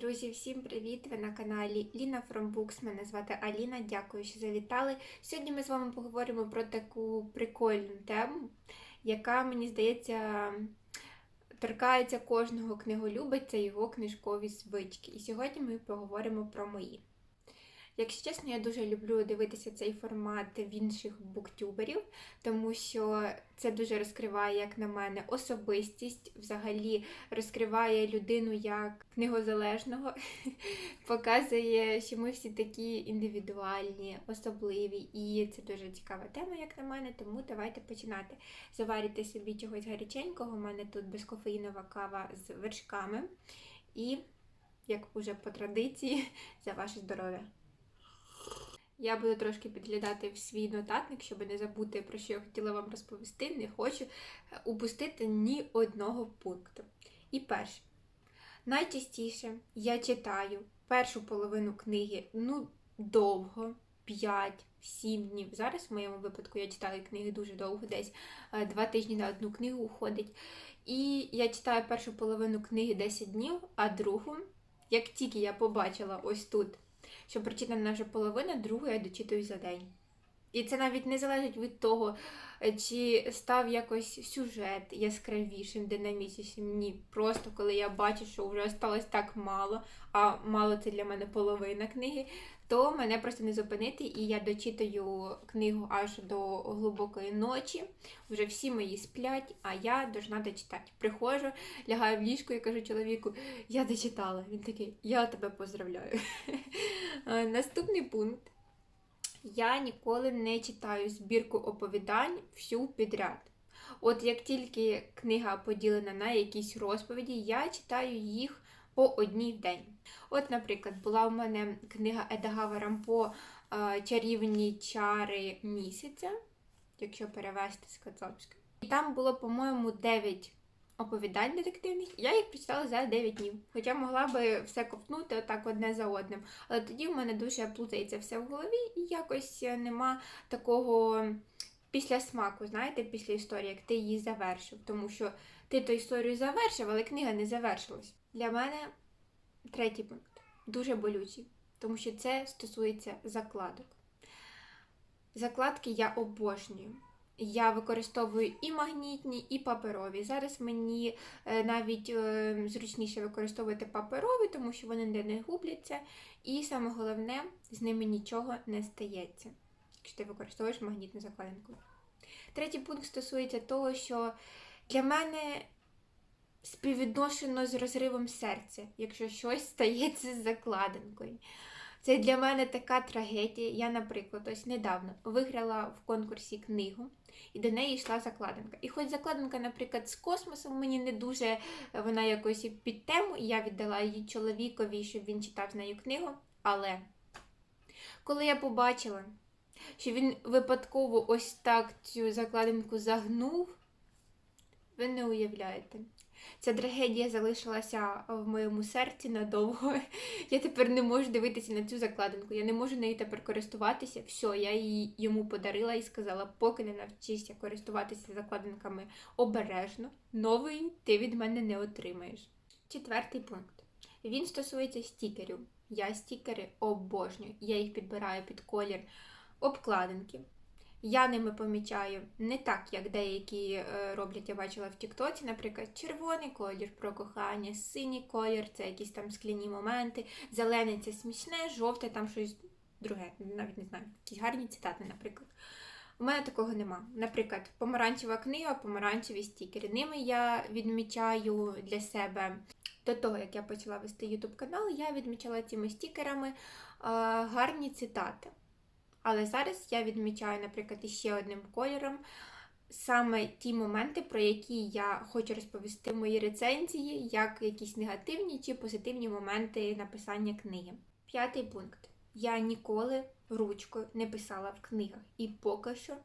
Друзі, всім привіт! Ви на каналі Ліна From Books. Мене звати Аліна. Дякую, що завітали. Сьогодні ми з вами поговоримо про таку прикольну тему, яка, мені здається, торкається кожного книголюбиця його книжкові звички. І сьогодні ми поговоримо про мої. Якщо чесно, я дуже люблю дивитися цей формат в інших буктюберів, тому що це дуже розкриває, як на мене, особистість, взагалі розкриває людину як книгозалежного, показує, що ми всі такі індивідуальні, особливі, і це дуже цікава тема, як на мене, тому давайте починати. Заварюйте собі чогось гаряченького. У мене тут безкофеїнова кава з вершками. І, як уже по традиції, за ваше здоров'я. Я буду трошки підглядати в свій нотатник, щоб не забути, про що я хотіла вам розповісти. Не хочу е, упустити ні одного пункту. І перше. Найчастіше я читаю першу половину книги ну, довго, 5-7 днів. Зараз в моєму випадку я читаю книги дуже довго, десь е, два тижні на одну книгу уходить. І я читаю першу половину книги 10 днів, а другу, як тільки я побачила ось тут що прочитана вже половина, другу я дочитую за день. І це навіть не залежить від того, чи став якось сюжет яскравішим, динамічнішим. Ні. Просто коли я бачу, що вже осталось так мало, а мало це для мене половина книги, то мене просто не зупинити, і я дочитаю книгу аж до глибокої ночі. Вже всі мої сплять, а я должна дочитати. Приходжу, лягаю в ліжко і кажу чоловіку, я дочитала. Він такий, я тебе поздравляю. Наступний пункт. Я ніколи не читаю збірку оповідань всю підряд. От як тільки книга поділена на якісь розповіді, я читаю їх по одній день. От, наприклад, була у мене книга Едагава Рампо Чарівні чари місяця, якщо перевести з кацапської. І там було, по-моєму, 9 оповідань детективних, я їх прочитала за 9 днів. Хоча могла би все ковтнути отак одне за одним. Але тоді в мене дуже плутається все в голові, і якось нема такого після смаку, знаєте, після історії, як ти її завершив. Тому що ти ту історію завершив, але книга не завершилась. Для мене третій пункт дуже болючий, тому що це стосується закладок. Закладки я обожнюю. Я використовую і магнітні, і паперові. Зараз мені е, навіть е, зручніше використовувати паперові, тому що вони не губляться. І саме головне, з ними нічого не стається, якщо ти використовуєш магнітну закладинку. Третій пункт стосується того, що для мене співвідношено з розривом серця, якщо щось стається з закладинкою. Це для мене така трагедія. Я, наприклад, ось недавно виграла в конкурсі книгу, і до неї йшла закладинка. І хоч закладинка, наприклад, з космосом мені не дуже вона якось під тему, і я віддала її чоловікові, щоб він читав з нею книгу. Але коли я побачила, що він випадково ось так цю закладинку загнув, ви не уявляєте. Ця трагедія залишилася в моєму серці надовго. Я тепер не можу дивитися на цю закладинку. Я не можу нею тепер користуватися. Все, я її йому подарила і сказала, поки не навчишся користуватися закладинками обережно, новий ти від мене не отримаєш. Четвертий пункт. Він стосується стікерів. Я стікери обожнюю. Я їх підбираю під колір обкладинки. Я ними помічаю не так, як деякі е, роблять, я бачила в Тіктоці, наприклад, червоний колір про кохання, синій колір це якісь там скляні моменти, зелений це смішне, жовте там щось друге, навіть не знаю, якісь гарні цитати, наприклад. У мене такого нема. Наприклад, помаранчева книга, помаранчеві стікери. Ними я відмічаю для себе. До того, як я почала вести YouTube канал, я відмічала цими стікерами е, гарні цитати. Але зараз я відмічаю, наприклад, іще одним кольором саме ті моменти, про які я хочу розповісти в моїй рецензії, як якісь негативні чи позитивні моменти написання книги. П'ятий пункт. Я ніколи ручкою не писала в книгах. І поки що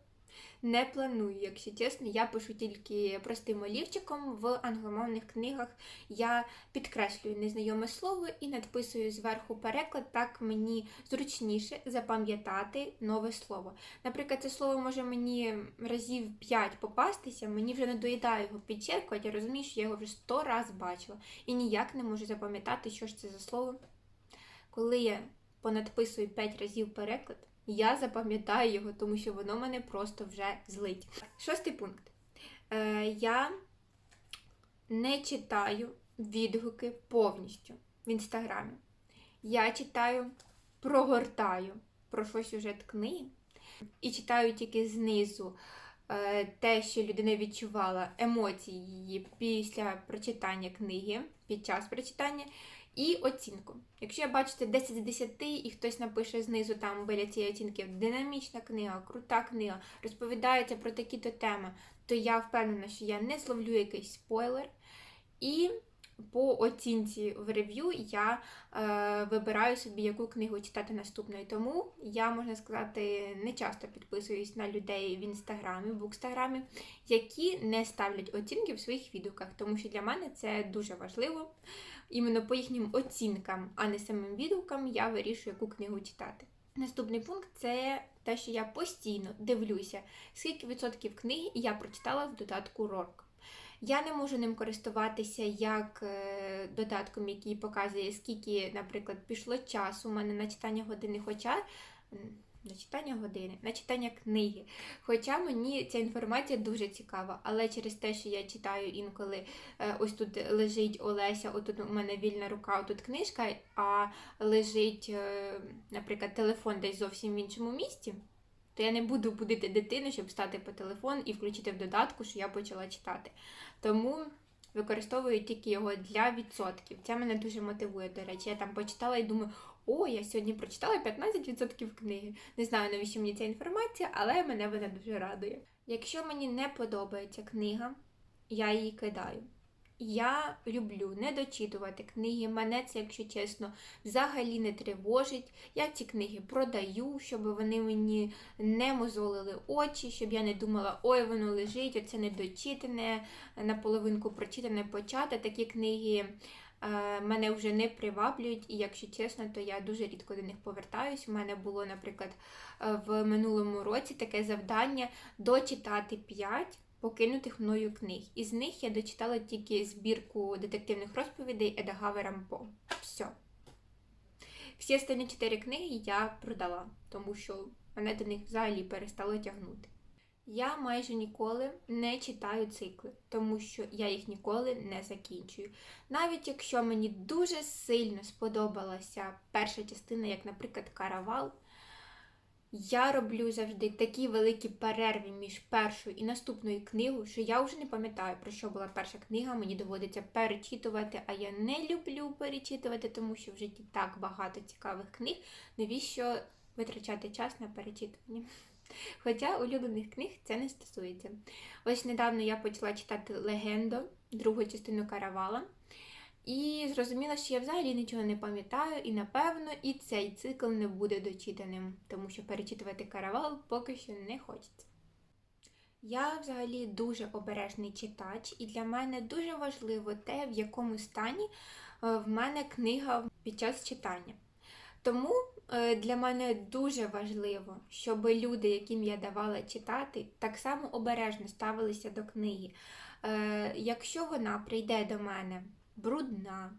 Не планую, якщо чесно, я пишу тільки простим олівчиком в англомовних книгах. Я підкреслюю незнайоме слово і надписую зверху переклад, так мені зручніше запам'ятати нове слово. Наприклад, це слово може мені разів 5 попастися, мені вже не доїдає його підчеркувати, я розумію, що я його вже 100 раз бачила і ніяк не можу запам'ятати, що ж це за слово. Коли я понадписую 5 разів переклад, я запам'ятаю його, тому що воно мене просто вже злить. Шостий пункт. Е, я не читаю відгуки повністю в інстаграмі. Я читаю, прогортаю про що сюжет книги і читаю тільки знизу е, те, що людина відчувала, емоції її після прочитання книги, під час прочитання, і оцінку. Якщо я бачите 10 з 10 і хтось напише знизу там біля цієї оцінки динамічна книга, крута книга, розповідається про такі-то теми, то я впевнена, що я не зловлю якийсь спойлер. І по оцінці в рев'ю я е, вибираю собі, яку книгу читати наступною. Тому я, можна сказати, не часто підписуюсь на людей в інстаграмі, в букстаграмі, які не ставлять оцінки в своїх відгуках, тому що для мене це дуже важливо. Іменно по їхнім оцінкам, а не самим відгукам, я вирішую, яку книгу читати. Наступний пункт це те, що я постійно дивлюся, скільки відсотків книги я прочитала в додатку Рорк. Я не можу ним користуватися як е, додатком, який показує, скільки, наприклад, пішло часу у мене на читання години, хоча на читання години, на читання книги. Хоча мені ця інформація дуже цікава, але через те, що я читаю інколи, е, ось тут лежить Олеся, отут у мене вільна рука, отут книжка, а лежить, е, наприклад, телефон десь зовсім в іншому місці. То я не буду будити дитину, щоб стати по телефон і включити в додатку, що я почала читати. Тому використовую тільки його для відсотків. Це мене дуже мотивує, до речі. Я там почитала і думаю, о, я сьогодні прочитала 15% книги. Не знаю, навіщо мені ця інформація, але мене вона дуже радує. Якщо мені не подобається книга, я її кидаю. Я люблю не дочитувати книги. Мене це, якщо чесно, взагалі не тривожить. Я ці книги продаю, щоб вони мені не мозолили очі, щоб я не думала, ой, воно лежить, оце недочитане, наполовинку прочитане, почате. Такі книги е, мене вже не приваблюють, і якщо чесно, то я дуже рідко до них повертаюсь. У мене було, наприклад, е, в минулому році таке завдання дочитати 5 покинутих мною книг. Із них я дочитала тільки збірку детективних розповідей Едагаве Рампо. Все. Всі останні чотири книги я продала, тому що мене до них взагалі перестало тягнути. Я майже ніколи не читаю цикли, тому що я їх ніколи не закінчую. Навіть якщо мені дуже сильно сподобалася перша частина, як, наприклад, Каравал, я роблю завжди такі великі перерви між першою і наступною книгою, що я вже не пам'ятаю, про що була перша книга, мені доводиться перечитувати, а я не люблю перечитувати, тому що в житті так багато цікавих книг. Навіщо витрачати час на перечитування? Хоча улюблених книг це не стосується. Ось недавно я почала читати Легендо, другу частину Каравала. І зрозуміла, що я взагалі нічого не пам'ятаю, і напевно і цей цикл не буде дочитаним, тому що перечитувати каравал поки що не хочеться. Я взагалі дуже обережний читач, і для мене дуже важливо те, в якому стані е, в мене книга під час читання. Тому е, для мене дуже важливо, щоб люди, яким я давала читати, так само обережно ставилися до книги. Е, Якщо вона прийде до мене брудна,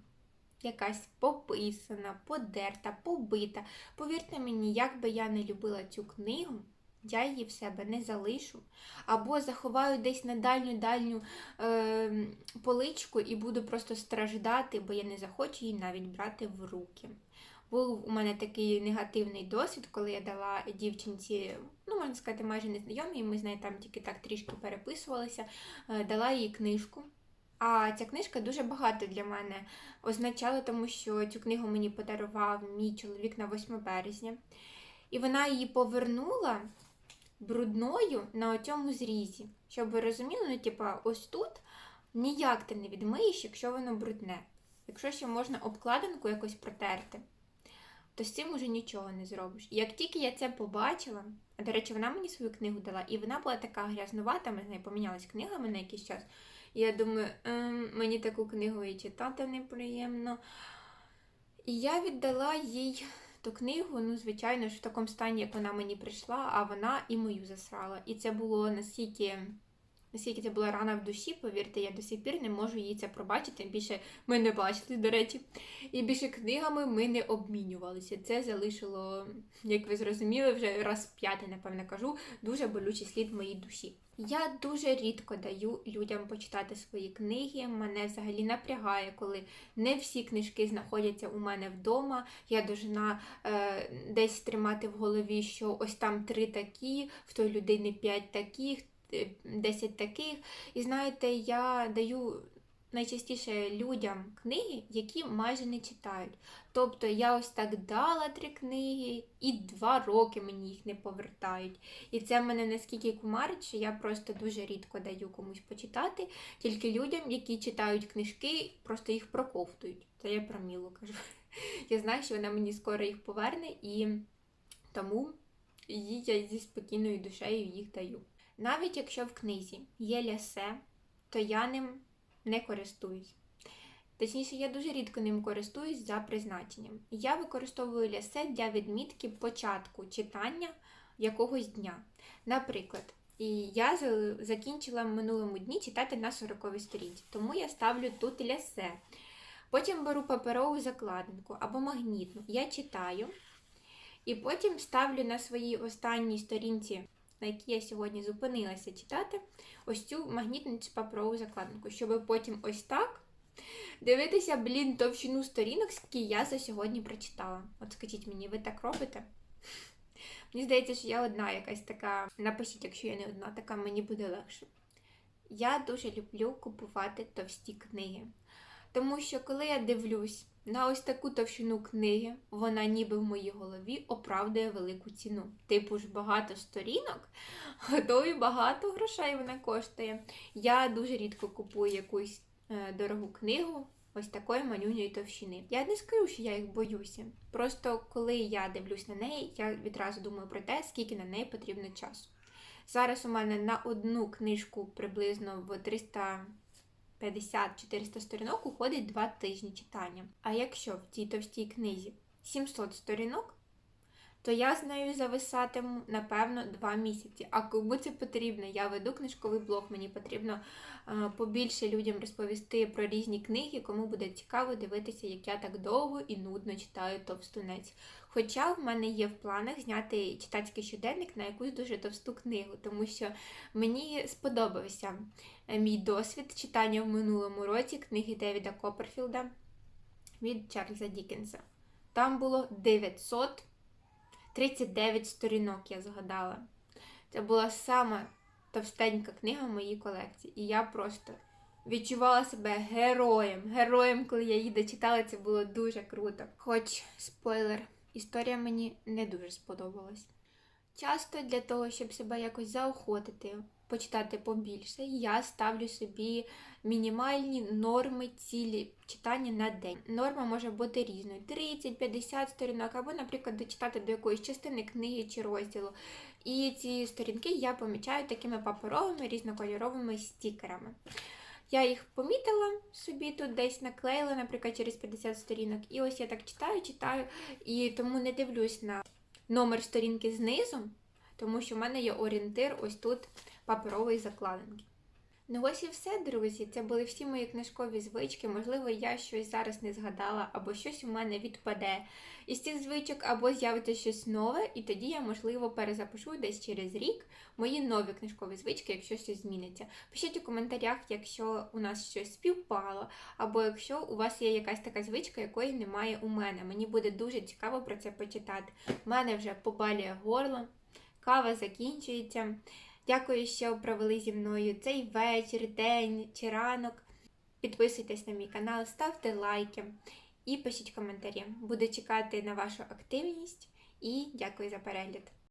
якась пописана, подерта, побита. Повірте мені, як би я не любила цю книгу, я її в себе не залишу. Або заховаю десь на дальню-дальню е, поличку і буду просто страждати, бо я не захочу її навіть брати в руки. Був у мене такий негативний досвід, коли я дала дівчинці, ну, можна сказати, майже незнайомій, ми з нею там тільки так трішки переписувалися, е, дала їй книжку. А ця книжка дуже багато для мене означала, тому що цю книгу мені подарував мій чоловік на 8 березня. І вона її повернула брудною на цьому зрізі. Щоб ви розуміли, ну, типа, ось тут ніяк ти не відмиєш, якщо воно брудне. Якщо ще можна обкладинку якось протерти. то з цим уже нічого не зробиш. І як тільки я це побачила, а до речі, вона мені свою книгу дала, і вона була така грязнувата, ми з нею помінялись книгами на якийсь час. Я думаю, ем, мені таку книгу і читати неприємно. І я віддала їй ту книгу, ну, звичайно ж, в такому стані, як вона мені прийшла, а вона і мою засрала. І це було настільки. Наскільки це була рана в душі, повірте, я до сих пір не можу їй це пробачити. Тим Більше ми не бачили, до речі. І більше книгами ми не обмінювалися. Це залишило, як ви зрозуміли, вже раз п'ятий, напевно, кажу, дуже болючий слід в моїй душі. Я дуже рідко даю людям почитати свої книги. Мене взагалі напрягає, коли не всі книжки знаходяться у мене вдома. Я должна е, десь тримати в голові, що ось там три такі, в той людини п'ять таких. 10 таких. І знаєте, я даю найчастіше людям книги, які майже не читають. Тобто я ось так дала три книги, і два роки мені їх не повертають. І це мене наскільки кумарить, що я просто дуже рідко даю комусь почитати, тільки людям, які читають книжки, просто їх проковтують. Це я про Мілу кажу. Я знаю, що вона мені скоро їх поверне, і тому я зі спокійною душею їх даю. Навіть якщо в книзі є лясе, то я ним не користуюсь. Точніше, я дуже рідко ним користуюсь за призначенням. Я використовую лясе для відмітки початку читання якогось дня. Наприклад, і я закінчила в минулому дні читати на 40 сторінці, тому я ставлю тут лясе. Потім беру паперову закладинку або магнітну. Я читаю. І потім ставлю на своїй останній сторінці на якій я сьогодні зупинилася читати, ось цю магнітну чи паперову закладинку, щоб потім ось так дивитися, блін, товщину сторінок, скільки я за сьогодні прочитала. От скажіть мені, ви так робите? Мені здається, що я одна якась така. Напишіть, якщо я не одна, така мені буде легше. Я дуже люблю купувати товсті книги. Тому що, коли я дивлюсь на ось таку товщину книги, вона ніби в моїй голові оправдує велику ціну. Типу ж багато сторінок, готові багато грошей вона коштує. Я дуже рідко купую якусь е, дорогу книгу. Ось такої манюньої товщини. Я не скажу, що я їх боюся. Просто коли я дивлюсь на неї, я відразу думаю про те, скільки на неї потрібно часу. Зараз у мене на одну книжку приблизно в 300 50-400 сторінок уходить 2 тижні читання. А якщо в цій товстій книзі 700 сторінок, то я з нею зависатиму, напевно, 2 місяці. А кому це потрібно? Я веду книжковий блог, мені потрібно побільше людям розповісти про різні книги, кому буде цікаво дивитися, як я так довго і нудно читаю товстунець. Хоча в мене є в планах зняти читацький щоденник на якусь дуже товсту книгу, тому що мені сподобався е, мій досвід читання в минулому році книги Девіда Копперфілда від Чарльза Дікенса. Там було 939 сторінок, я згадала. Це була сама товстенька книга в моїй колекції. І я просто відчувала себе героєм. Героєм, коли я її дочитала, це було дуже круто. Хоч спойлер. Історія мені не дуже сподобалась. Часто для того, щоб себе якось заохотити, почитати побільше, я ставлю собі мінімальні норми цілі читання на день. Норма може бути різною: 30-50 сторінок, або, наприклад, дочитати до якоїсь частини книги чи розділу. І ці сторінки я помічаю такими паперовими різнокольоровими стікерами. Я їх помітила собі тут десь наклеїла, наприклад, через 50 сторінок. І ось я так читаю, читаю, і тому не дивлюсь на номер сторінки знизу, тому що в мене є орієнтир ось тут паперової закладинки. Ну ось і все, друзі. Це були всі мої книжкові звички. Можливо, я щось зараз не згадала, або щось у мене відпаде із цих звичок, або з'явиться щось нове, і тоді я, можливо, перезапишу десь через рік мої нові книжкові звички, якщо щось зміниться. Пишіть у коментарях, якщо у нас щось співпало, або якщо у вас є якась така звичка, якої немає у мене. Мені буде дуже цікаво про це почитати. У мене вже побалює горло, кава закінчується. Дякую, що провели зі мною цей вечір, день чи ранок. Підписуйтесь на мій канал, ставте лайки і пишіть коментарі. Буду чекати на вашу активність і дякую за перегляд.